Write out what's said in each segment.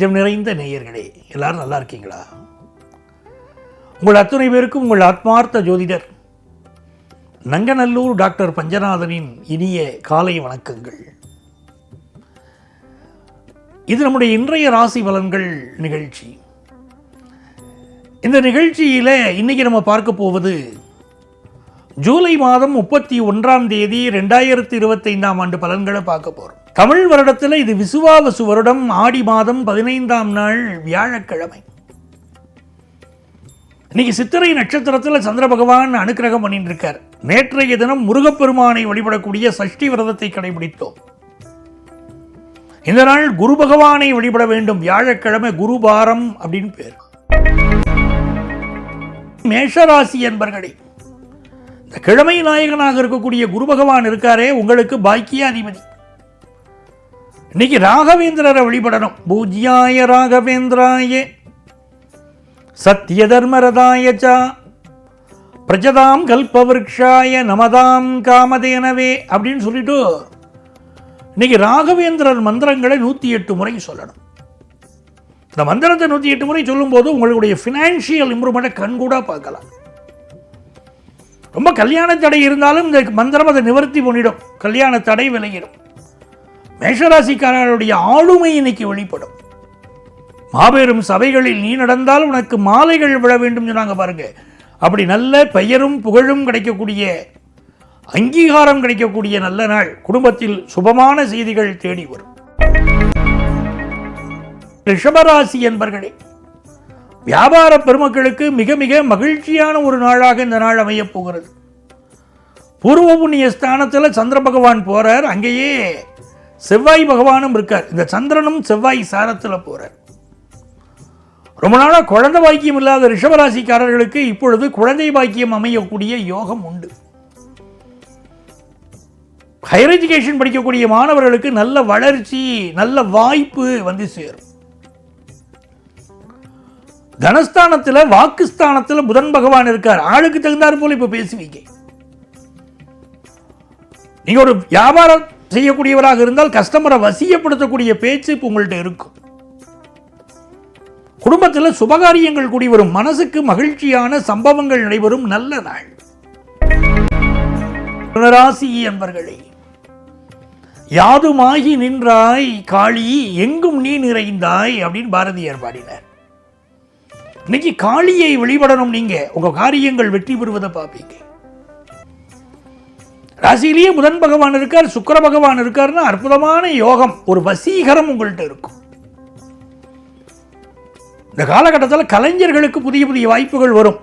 நெஞ்சம் நிறைந்த நேயர்களே எல்லாரும் நல்லா இருக்கீங்களா? உங்கள் அத்துணை பேருக்கும் உங்கள் ஆத்மார்த்த ஜோதிடர் நங்கநல்லூர் டாக்டர் பஞ்சநாதனின் இனிய காலை வணக்கங்கள். இது நம்முடைய இன்றைய ராசி பலன்கள் நிகழ்ச்சி. இந்த நிகழ்ச்சியில் இன்னைக்கு நம்ம பார்க்க போவது ஜூலை மாதம் முப்பத்தி ஒன்றாம் தேதி ரெண்டாயிரத்தி இருபத்தைந்தாம் ஆண்டு பலன்களை பார்க்க போகிறோம் தமிழ் வருடத்தில் இது விசுவாவசு வருடம் ஆடி மாதம் பதினைந்தாம் நாள் வியாழக்கிழமை. இன்னைக்கு சித்திரை நட்சத்திரத்தில் சந்திர பகவான் அனுக்கிரகம் பண்ணிட்டு இருக்கார் நேற்றைய தினம் முருகப்பெருமானை வழிபடக்கூடிய சஷ்டி விரதத்தை கடைபிடித்தோம். இந்த நாள் குரு பகவானை வழிபட வேண்டும் வியாழக்கிழமை குருபாரம் அப்படின்னு பேர். மேஷராசி என்பர்களே இந்த கிழமை நாயகனாக இருக்கக்கூடிய குரு பகவான் இருக்காரே உங்களுக்கு பாக்கியாதிபதி. இன்னைக்கு ராகவேந்திரரை வழிபடணும். பூஜ்யாய ராகவேந்திராய. சத்ய தர்மரதாய பிரஜதாம் கல்பவருஷாய நமதாம் காமதேனவே அப்படின்னு சொல்லிட்டு இன்னைக்கு ராகவேந்திரர் மந்திரங்களை நூற்றி எட்டு முறை சொல்லணும். இந்த மந்திரத்தை நூற்றி எட்டு முறை சொல்லும்போது உங்களுடைய ஃபினான்ஷியல் இம்ப்ரூவ்மெண்ட்டை கண்கூடாக பார்க்கலாம். ரொம்ப கல்யாண தடை இருந்தாலும் இந்த மந்திரம் அதை நிவர்த்தி பண்ணிடும். கல்யாண தடை விலகிடும். மேஷராசிக்காரர்களுடைய ஆளுமை இன்னைக்கு வெளிப்படும். மாபெரும் சபைகளில் நீ நடந்தால் உனக்கு மாலைகள் விழ வேண்டும் சொன்னாங்க பாருங்க. அப்படி நல்ல பெயரும் புகழும் கிடைக்கக்கூடிய அங்கீகாரம் கிடைக்கக்கூடிய நல்ல நாள். குடும்பத்தில் சுபமான செய்திகள் தேடி வரும். ரிஷபராசி என்பர்களே வியாபார பெருமக்களுக்கு மிக மிக மகிழ்ச்சியான ஒரு நாளாக இந்த நாள் அமையப் போகிறது. பூர்வ புண்ணிய ஸ்தானத்தில் சந்திர பகவான் போறார். அங்கேயே செவ்வாய் பகவானும் இருக்கார். இந்த சந்திரனும் செவ்வாய் சாரத்தில் போகிறார் ரொம்ப நாளாக குழந்தை பாக்கியம் இல்லாத ரிஷபராசிக்காரர்களுக்கு இப்பொழுது குழந்தை பாக்கியம் அமையக்கூடிய யோகம் உண்டு. ஹையர் எஜுகேஷன் படிக்கக்கூடிய மாணவர்களுக்கு நல்ல வளர்ச்சி நல்ல வாய்ப்பு வந்து சேரும். தனஸ்தானத்தில் வாக்குஸ்தானத்தில் புதன் பகவான் இருக்கார். ஆளுக்கு தகுந்தாற் போல இப்போ பேசுவீங்க. நீங்க ஒரு வியாபாரம் செய்யக்கூடியவராக இருந்தால் கஸ்டமரை வசியப்படுத்தக்கூடிய பேச்சு இப்போ உங்கள்கிட்ட இருக்கும். குடும்பத்தில் சுபகாரியங்கள் கூடி வரும். மனசுக்கு மகிழ்ச்சியான சம்பவங்கள் நடைபெறும். நல்ல நாள். ராசி என்பர்களே யாதுமாகி நின்றாய் காளி எங்கும் நீ நிறைந்தாய் அப்படின்னு பாரதியார் பாடினார். இன்னைக்கு காளியை வழிபடணும் நீங்க. உங்க காரியங்கள் வெற்றி பெறுவதை பார்ப்பீங்க. ராசியிலேயே புதன் பகவான் இருக்கார் சுக்கிர பகவான் இருக்காருன்னா அற்புதமான யோகம். ஒரு வசீகரம் உங்கள்கிட்ட இருக்கும். இந்த காலகட்டத்தில் கலைஞர்களுக்கு புதிய புதிய வாய்ப்புகள் வரும்.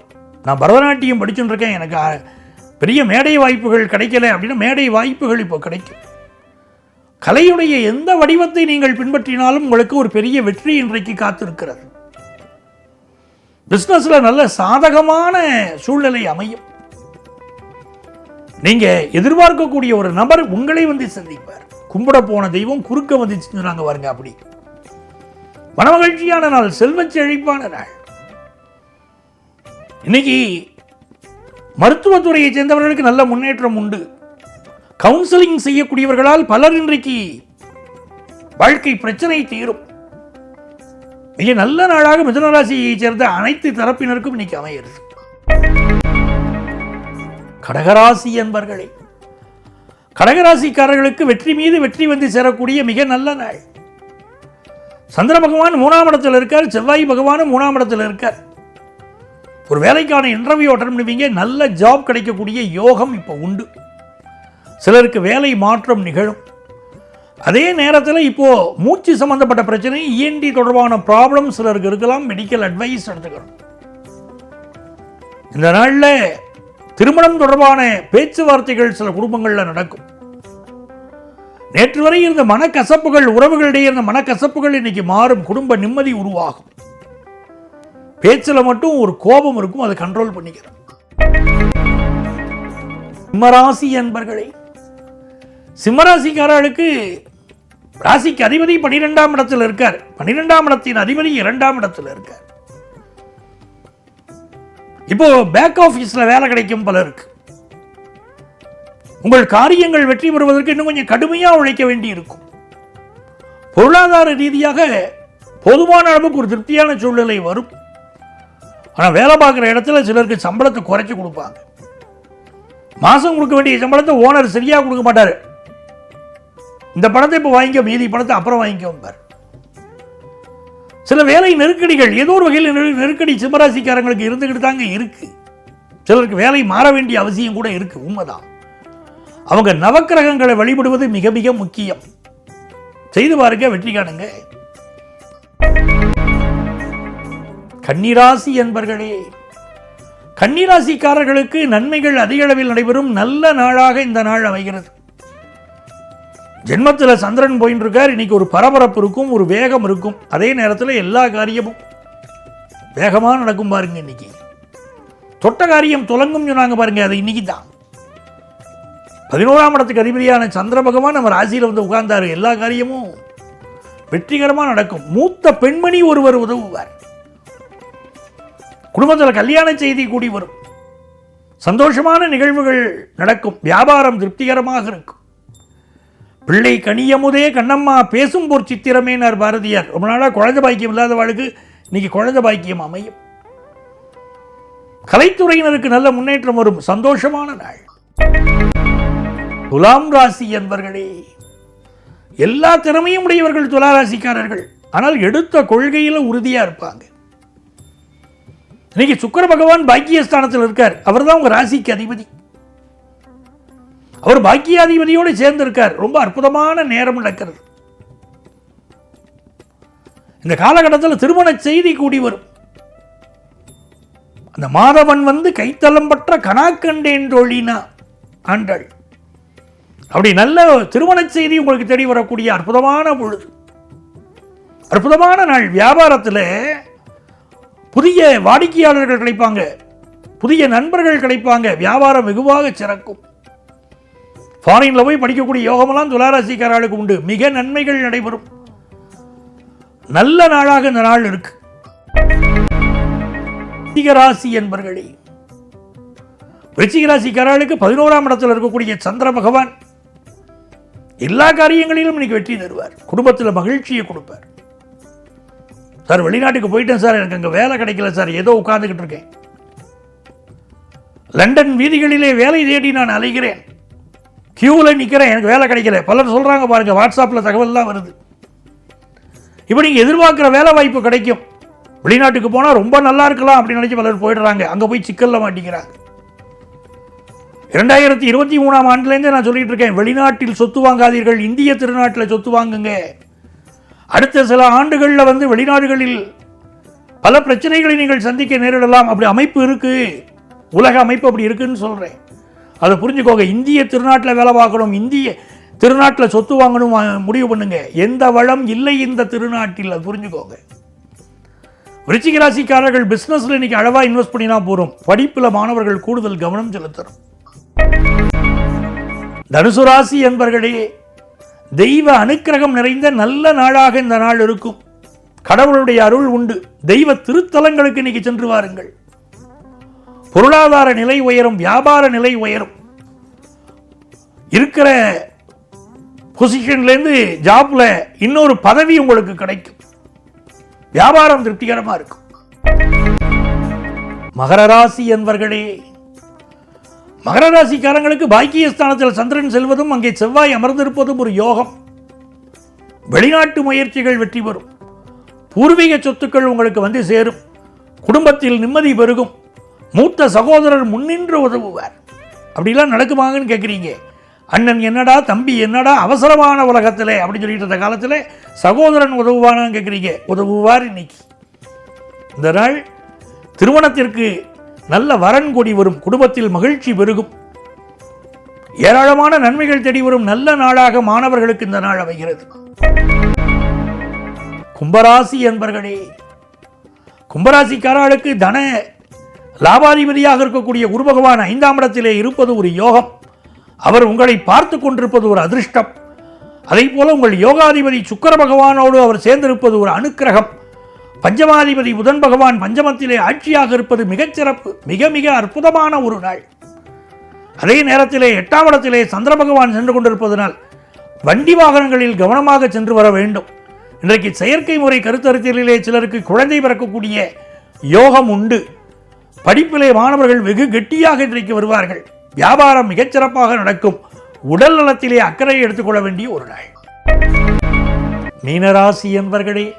நான் பரதநாட்டியம் படிச்சுட்டுருக்கேன் எனக்கு பெரிய மேடை வாய்ப்புகள் கிடைக்கல அப்படின்னா மேடை வாய்ப்புகள் இப்போ கிடைக்கும். கலையுடைய எந்த வடிவத்தை நீங்கள் பின்பற்றினாலும் உங்களுக்கு ஒரு பெரிய வெற்றி இன்றைக்கு காத்திருக்கிறது. பிஸ்னஸில் நல்ல சாதகமான சூழ்நிலை அமையும். நீங்க எதிர்பார்க்கக்கூடிய ஒரு நபர் உங்களை வந்து சந்திப்பார். கும்பிட போன தெய்வம் குறுக்க வந்து சொன்னாங்க பாருங்க அப்படி. மனமகிழ்ச்சியான நாள் செல்வச் செழிப்பான நாள். இன்னைக்கு மருத்துவத்துறையை சேர்ந்தவர்களுக்கு நல்ல முன்னேற்றம் உண்டு. கவுன்சிலிங் செய்யக்கூடியவர்களால் பலர் இன்றைக்கு வாழ்க்கை பிரச்சனை தீரும். மிக நல்ல நாளாக மிதுனராசியை சேர்ந்த அனைத்து தரப்பினருக்கும் இன்னைக்கு அமையிறது. கடகராசி என்பர்களே கடகராசிக்காரர்களுக்கு வெற்றி மீது வெற்றி வந்து சேரக்கூடிய மிக நல்ல நாள். சந்திர பகவான் மூணாம் இடத்தில் இருக்கார் செவ்வாய் பகவானும் மூணாம் இடத்தில் இருக்கார். ஒரு வேலைக்கான இன்டர்வியூ அட்டன் பண்ணுவீங்க நல்ல ஜாப் கிடைக்கக்கூடிய யோகம் இப்போ உண்டு. சிலருக்கு வேலை மாற்றம் நிகழும். அதே நேரத்தில் இப்போது மூச்சு சம்பந்தப்பட்ட பிரச்சனை இஎன்டி தொடர்பான ப்ராப்ளம் சிலருக்கு இருக்கலாம் மெடிக்கல் அட்வைஸ் எடுத்துக்கணும். இந்த நாளில் திருமணம் தொடர்பான பேச்சுவார்த்தைகள் சில குடும்பங்களில் நடக்கும். நேற்று வரை இருந்த மனக்கசப்புகள் உறவுகளிடையே இருந்த மனக்கசப்புகள் இன்னைக்கு மாறும். குடும்ப நிம்மதி உருவாகும். பேச்சில் மட்டும் ஒரு கோபம் இருக்கும் அதை கண்ட்ரோல் பண்ணிக்கிறோம். சிம்மராசி என்பர்களே சிம்மராசிக்காரர்களுக்கு ராசிக்கு அதிபதி பன்னிரெண்டாம் இடத்தில் இருக்கார். பன்னிரெண்டாம் இடத்தின் அதிபதி இரண்டாம் இடத்தில் இருக்கார். இப்போ பேக் ஆஃபீஸில் வேலை கிடைக்கும் பலருக்கு உங்கள் காரியங்கள் வெற்றி பெறுவதற்கு இன்னும் கொஞ்சம் கடுமையாக உழைக்க வேண்டி இருக்கும் பொருளாதார ரீதியாக போதுமான அளவுக்கு ஒரு திருப்தியான சூழ்நிலை வரும். ஆனால் வேலை பார்க்குற இடத்துல சிலருக்கு சம்பளத்தை குறைச்சி கொடுப்பாங்க. மாதம் கொடுக்க வேண்டிய சம்பளத்தை ஓனர் சரியாக கொடுக்க மாட்டார். இந்த பணத்தை இப்போ வாங்கிக்க மீதி பணத்தை அப்புறம் வாங்கிக்கோம்பார் சில வேலை நெருக்கடிகள் ஏதோ ஒரு வகையில் நெரு- நெருக்கடி சிம்மராசிக்காரங்களுக்கு இருந்துக்கிட்டு தாங்க இருக்கு. சிலருக்கு வேலை மாற வேண்டிய அவசியம் கூட இருக்குது உண்மைதான். அவங்க நவக்கிரகங்களை வழிபடுவது மிக மிக முக்கியம். செய்து பாருங்க வெற்றி காணுங்க. கன்னிராசி என்பர்களே கன்னிராசிக்காரர்களுக்கு நன்மைகள் அதிக அளவில் நடைபெறும் நல்ல நாளாக இந்த நாள் அமைகிறது. ஜென்மத்தில் சந்திரன் போயின்னு இருக்கார் இன்னைக்கு ஒரு பரபரப்பு இருக்கும் ஒரு வேகம் இருக்கும். அதே நேரத்தில் எல்லா காரியமும் வேகமாக நடக்கும் பாருங்க இன்னைக்கு. தொட்ட காரியம் துலங்கும் சொன்னாங்க பாருங்க அது இன்னைக்கு தான் பதினோராம் இடத்துக்கு அதிபதியான சந்திர பகவான் நம்ம ராசியில் வந்து உட்கார்ந்தார் எல்லா காரியமும் வெற்றிகரமாக நடக்கும். மூத்த பெண்மணி ஒருவர் உதவுவார். குடும்பத்தில் கல்யாண செய்தி கூடி வரும். சந்தோஷமான நிகழ்வுகள் நடக்கும். வியாபாரம் திருப்திகரமாக இருக்கும். பிள்ளை கனியமுதே கண்ணம்மா பேசும் போர் சித்திரமேனார் பாரதியார். ரொம்ப நாளாக குழந்தை பாக்கியம் இல்லாத வாழ்க்கு இன்னைக்கு குழந்தை பாக்கியம் அமையும். கலைத்துறையினருக்கு நல்ல முன்னேற்றம் வரும். சந்தோஷமான நாள். துலாம் ராசி என்பர்களே எல்லா திறமையும் உடையவர்கள் துலா ராசிக்காரர்கள் ஆனால் எடுத்த கொள்கையில் உறுதியா இருப்பாங்க. இன்னைக்கு சுக்கர பகவான் பாக்கியஸ்தானத்தில் இருக்கார். அவர்தான் உங்க ராசிக்கு அதிபதி. அவர் பாக்கியாதிபதியோடு சேர்ந்து இருக்கார் ரொம்ப அற்புதமான நேரம் நடக்கிறது. இந்த காலகட்டத்தில் திருமண செய்தி கூடி வரும். அந்த மாதவன் வந்து கைத்தலம் பற்ற கணாக்கண்டேன் தோழினா ஆண்டாள். அப்படி நல்ல திருமண செய்தி உங்களுக்கு தேடி வரக்கூடிய அற்புதமான பொழுது. அற்புதமான நாள். வியாபாரத்தில் புதிய வாடிக்கையாளர்கள் கிடைப்பாங்க. புதிய நண்பர்கள் கிடைப்பாங்க. வியாபாரம் வெகுவாக சிறக்கும். ஃபாரின்ல போய் படிக்கக்கூடிய யோகமெல்லாம் துளாராசிக்காரர்களுக்கு உண்டு. மிக நன்மைகள் நடைபெறும். நல்ல நாளாக இந்த நாள் இருக்கு. ராசி என்பர்களே விருச்சிகராசிக்காரர்களுக்கு பதினோராம் இடத்தில் இருக்கக்கூடிய சந்திர பகவான் எல்லா காரியங்களிலும் இன்னைக்கு வெற்றி தருவார். குடும்பத்தில் மகிழ்ச்சியை கொடுப்பார். சார் வெளிநாட்டுக்கு போயிட்டேன் சார். எனக்கு அங்கே வேலை கிடைக்கல சார். ஏதோ உட்காந்துக்கிட்டு இருக்கேன். லண்டன் வீதிகளிலே வேலை தேடி நான் அலைகிறேன். கியூவில் நிற்கிறேன் எனக்கு வேலை கிடைக்கல. பலர் சொல்கிறாங்க பாருங்க வாட்ஸ்அப்பில் தகவல்லாம் வருது. இப்போ நீங்கள் எதிர்பார்க்குற வேலை வாய்ப்பு கிடைக்கும். வெளிநாட்டுக்கு போனால் ரொம்ப நல்லா இருக்கலாம் அப்படின்னு நினச்சி பலர் போயிடுறாங்க. அங்கே போய் சிக்கலில் மாட்டிக்கிறாங்க. இரண்டாயிரத்தி இருபத்தி மூணாம் ஆண்டுலேருந்தே நான் சொல்லிகிட்டு இருக்கேன் வெளிநாட்டில் சொத்து வாங்காதீர்கள் இந்திய திருநாட்டில் சொத்து வாங்குங்க. அடுத்த சில ஆண்டுகளில் வந்து வெளிநாடுகளில் பல பிரச்சனைகளை நீங்கள் சந்திக்க நேரிடலாம். அப்படி அமைப்பு இருக்குது உலக அமைப்பு அப்படி இருக்குன்னு சொல்கிறேன் அதை புரிஞ்சுக்கோங்க. இந்திய திருநாட்டில் வேலை பார்க்கணும். இந்திய திருநாட்டில் சொத்து வாங்கணும் முடிவு பண்ணுங்க. எந்த வளம் இல்லை இந்த திருநாட்டில் அது புரிஞ்சுக்கோங்க. விருச்சிக ராசிக்காரர்கள் பிஸ்னஸில் இன்னைக்கு அளவா இன்வெஸ்ட் பண்ணினா போகிறோம் படிப்பில் மாணவர்கள் கூடுதல் கவனம் செலுத்தணும். தனுசு ராசி என்பர்களே தெய்வ அனுக்கிரகம் நிறைந்த நல்ல நாளாக இந்த நாள் இருக்கும். கடவுளுடைய அருள் உண்டு. தெய்வ திருத்தலங்களுக்கு இன்னைக்கு சென்று வாருங்கள். பொருளாதார நிலை உயரும் வியாபார நிலை உயரும். இருக்கிற பொசிஷன்லேருந்து ஜாப்ல இன்னொரு பதவி உங்களுக்கு கிடைக்கும். வியாபாரம் திருப்திகரமா இருக்கும். மகர ராசி என்பர்களே மகர ராசிக்காரங்களுக்கு பாக்கியஸ்தானத்தில் சந்திரன் செல்வதும் அங்கே செவ்வாய் அமர்ந்திருப்பதும் ஒரு யோகம். வெளிநாட்டு முயற்சிகள் வெற்றி பெறும். பூர்வீக சொத்துக்கள் உங்களுக்கு வந்து சேரும். குடும்பத்தில் நிம்மதி பெருகும். மூத்த சகோதரர் முன்னின்று உதவுவார். அப்படிலாம் நடக்குமாங்கன்னு கேட்குறீங்க அண்ணன் என்னடா தம்பி என்னடா அவசரமான உலகத்தில் அப்படின்னு சொல்லிட்டு இருந்த காலத்தில் சகோதரன் உதவுவானான்னு கேட்குறீங்க உதவுவார் இன்னைக்கு. இந்த நாள் திருமணத்திற்கு நல்ல வரன் கொடி வரும். குடும்பத்தில் மகிழ்ச்சி பெருகும். ஏராளமான நன்மைகள் தேடி வரும். நல்ல நாளாக மாணவர்களுக்கு இந்த நாள் அமைகிறது. கும்பராசி என்பர்களே கும்பராசிக்காரர்களுக்கு தன லாபாதிபதியாக இருக்கக்கூடிய குரு பகவான் ஐந்தாம் இடத்திலே இருப்பது ஒரு யோகம். அவர் உங்களை பார்த்து கொண்டிருப்பது ஒரு அதிர்ஷ்டம். அதே போல உங்கள் யோகாதிபதி சுக்கர பகவானோடு அவர் சேர்ந்திருப்பது ஒரு அனுக்கிரகம். பஞ்சமாதிபதி புதன் பகவான் பஞ்சமத்திலே ஆட்சியாக இருப்பது மிகச்சிறப்பு மிக மிக அற்புதமான ஒரு நாள். அதே நேரத்திலே எட்டாம் இடத்திலே சந்திர பகவான் சென்று கொண்டிருப்பதனால் வண்டி வாகனங்களில் கவனமாக சென்று வர வேண்டும். இன்றைக்கு செயற்கை முறை கருத்தரித்தலிலே சிலருக்கு குழந்தை பிறக்கக்கூடிய யோகம் உண்டு. படிப்பிலே மாணவர்கள் வெகு கெட்டியாக இன்றைக்கு வருவார்கள். வியாபாரம் மிகச்சிறப்பாக நடக்கும். உடல் நலத்திலே அக்கறை எடுத்துக்கொள்ள வேண்டிய ஒரு நாள். மீனராசி என்பர்களே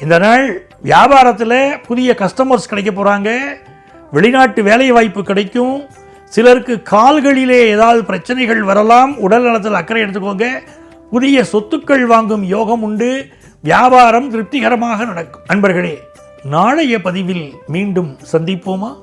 இந்த நாள் வியாபாரத்தில் புதிய கஸ்டமர்ஸ் கிடைக்க போகிறாங்க வெளிநாட்டு வேலை வாய்ப்பு கிடைக்கும். சிலருக்கு கால்களிலே ஏதாவது பிரச்சனைகள் வரலாம். உடல் நலத்தில் அக்கறை எடுத்துக்கோங்க. புதிய சொத்துக்கள் வாங்கும் யோகம் உண்டு. வியாபாரம் திருப்திகரமாக நடக்கும். நண்பர்களே நாளைய பதிவில் மீண்டும் சந்திப்போமா?